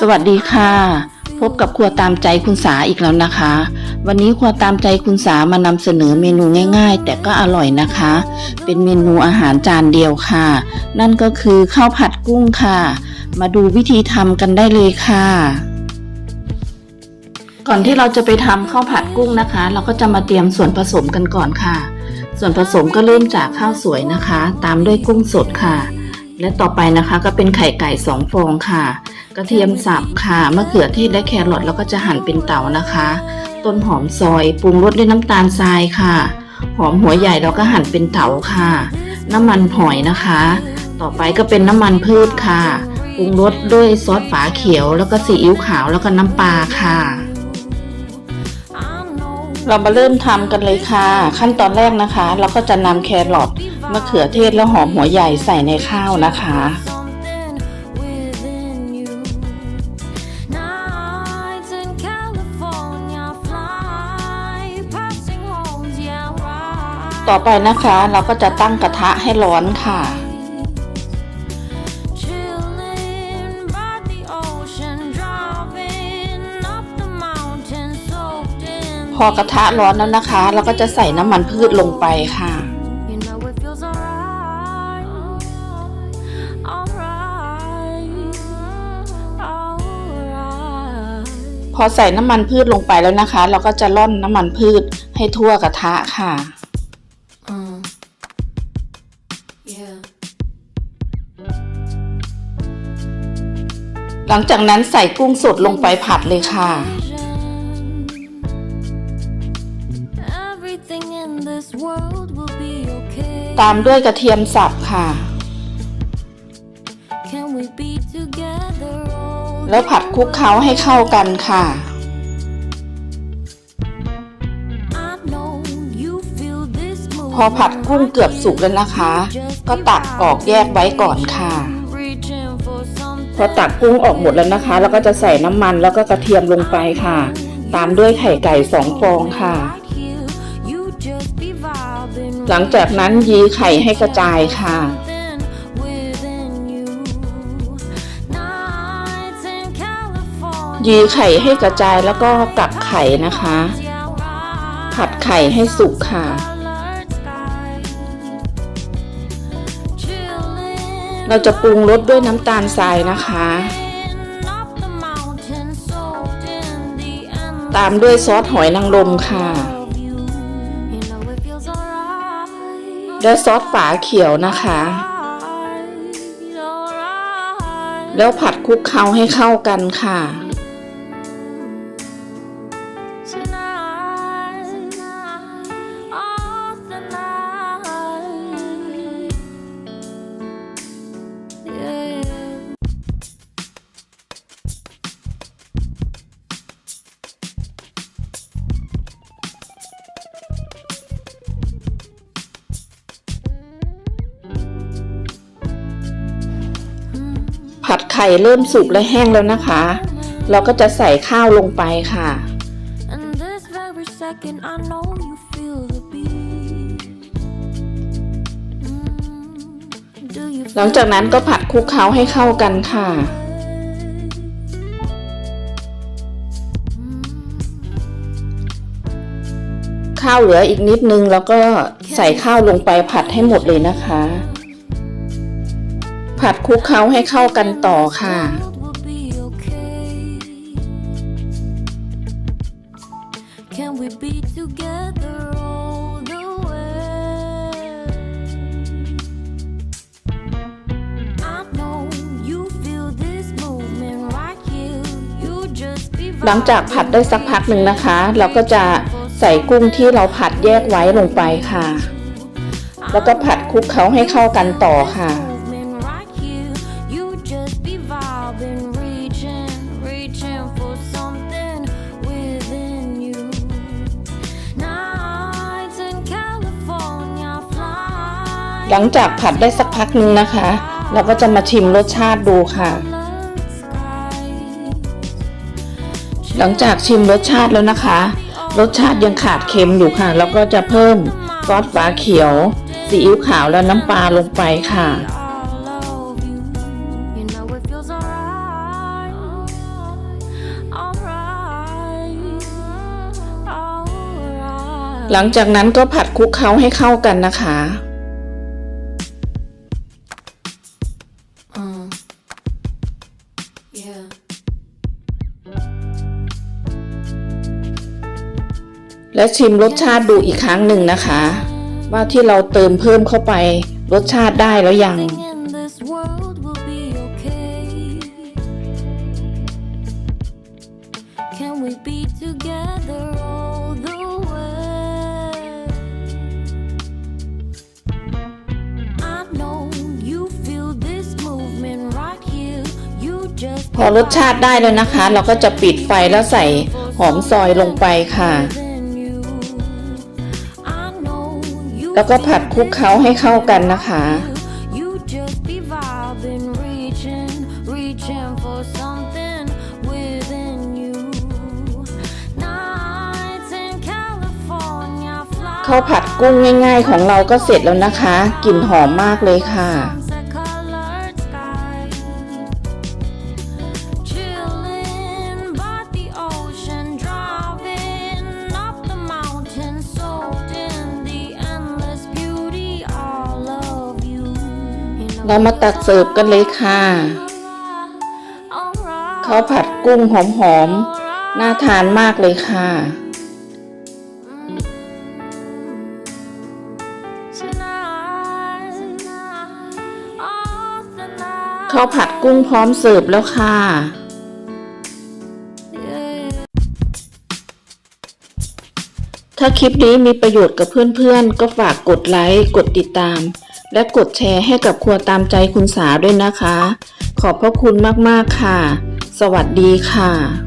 สวัสดีค่ะ พบกับครัวตามใจคุณสาอีกแล้วนะคะ วันนี้ครัวตามใจคุณสามานำเสนอเมนูง่าย ๆ แต่ก็อร่อยนะคะ เป็นเมนูอาหารจานเดียวค่ะ นั่นก็คือข้าวผัดกุ้งค่ะ มาดูวิธีทำกันได้เลยค่ะก่อนที่เราจะไปทำข้าวผัดกุ้งนะคะ เราก็จะมาเตรียมส่วนผสมกันก่อนค่ะ ส่วนผสมก็เริ่มจากข้าวสวยนะคะ ตามด้วยกุ้งสดค่ะ และต่อไปนะคะก็เป็นไข่ไก่สองฟองค่ะ กระเทียมสับค่ะมะเขือเทศและแครอทแล้วก็จะหั่นเป็นเต๋านะคะ ต้นหอมซอยปรุงรสด้วยน้ำตาลทรายค่ะ หอมหัวใหญ่เราก็หั่นเป็นเต๋าค่ะ น้ำมันหอยนะคะ ต่อไปก็เป็นน้ำมันพืชค่ะปรุงรสด้วยซอสฝาเขียวแล้วก็ซีอิ๊วขาวแล้วก็น้ำปลาค่ะ เรามาเริ่มทำกันเลยค่ะ ขั้นตอนแรกนะคะ เราก็จะนำแครอทมะเขือเทศและหอมหัวใหญ่ใส่ในข้าวนะคะต่อไปนะคะเราก็จะตั้งกระทะให้ร้อนค่ะ พอกระทะร้อนแล้วนะคะ เราก็จะใส่น้ำมันพืชลงไปค่ะ You know it feels alright, alright, alright. พอใส่น้ำมันพืชลงไปแล้วนะคะ เราก็จะร่อนน้ำมันพืชให้ทั่วกระทะค่ะ Uh, yeah. หลังจากนั้นใส่กุ้งสดลงไปผัดเลยค่ะ ตามด้วยกระเทียมสับค่ะ Can we be together? all แล้วผัดคลุกเคล้าให้เข้ากันค่ะ I know you feel this พอผัดกุ้งเกือบสุกแล้วนะคะ ก็ตักออกแยกไว้ก่อนค่ะ Reaching for พอ something ตักกุ้งออกหมดแล้วนะคะ เราก็จะใส่น้ำมันแล้วก็กระเทียมลงไปค่ะ ตามด้วยไข่ไก่สองฟองค่ะ หลังจากนั้นยีไข่ให้กระจายค่ะยีไข่ให้กระจายแล้วก็กลับไข่นะคะ ผัดไข่ให้สุกค่ะ เราจะปรุงรสด้วยน้ำตาลทรายนะคะ ตามด้วยซอสหอยนางรมค่ะ และซอสฝาเขียวนะคะ แล้วผัดคลุกเคล้าให้เข้ากันค่ะ ผัดไข่เริ่มสุกและแห้งแล้วนะคะ เราก็จะใส่ข้าวลงไปค่ะ And this very second, I know you feel the beat. Mm, do you หลังจากนั้นก็ผัดคลุกเคล้าให้เข้ากันค่ะข้าวเหลืออีกนิดนึงแล้วก็ใส่ข้าวลงไปผัดให้หมดเลยนะคะ ผัดคลุกเคล้าให้เข้ากันต่อค่ะ world will be okay. Can we be together all the way? I know you feel this movement right here. You just be หลังจากผัดได้สักพักหนึ่งนะคะ เราก็จะใส่กุ้งที่เราผัดแยกไว้ลงไปค่ะ แล้วก็ผัดคลุกเคล้าให้เข้ากันต่อค่ะ หลังจากผัดได้สักพักหนึ่งนะคะ เราก็จะมาชิมรสชาติดูค่ะ หลังจากชิมรสชาติแล้วนะคะ รสชาติยังขาดเค็มอยู่ค่ะ แล้วก็จะเพิ่มซอสฝาเขียวซีอิ๊วขาวและน้ำปลาลงไปค่ะ หลังจากนั้นก็ผัดคลุกเคล้าให้เข้ากันนะคะ yeah. และชิมรสชาติดูอีกครั้งหนึ่งนะคะ ว่าที่เราเติมเพิ่มเข้าไปรสชาติได้แล้วยัง Can we be together พอรสชาติได้แล้วนะคะ เราก็จะปิดไฟแล้วใส่หอมซอยลงไปค่ะ แล้วก็ผัดคลุกเคล้าให้เข้ากันนะคะ You just be vibing, reaching, reaching for something within you. Nights in California, fly ข้าวผัดกุ้งง่าย ๆ ของเราก็เสร็จแล้วนะคะ กลิ่นหอมมากเลยค่ะ เรามาตักเสิร์ฟกันเลยค่ะข้าวผัดกุ้งหอมๆ น่าทานมากเลยค่ะ ข้าวผัดกุ้งพร้อมเสิร์ฟแล้วค่ะถ้าคลิปนี้มีประโยชน์กับเพื่อนๆ ก็ฝากกดไลค์ กดติดตาม และกดแชร์ให้กับครัวตามใจคุณสาด้วยนะคะ ขอบพระคุณมากๆค่ะ สวัสดีค่ะ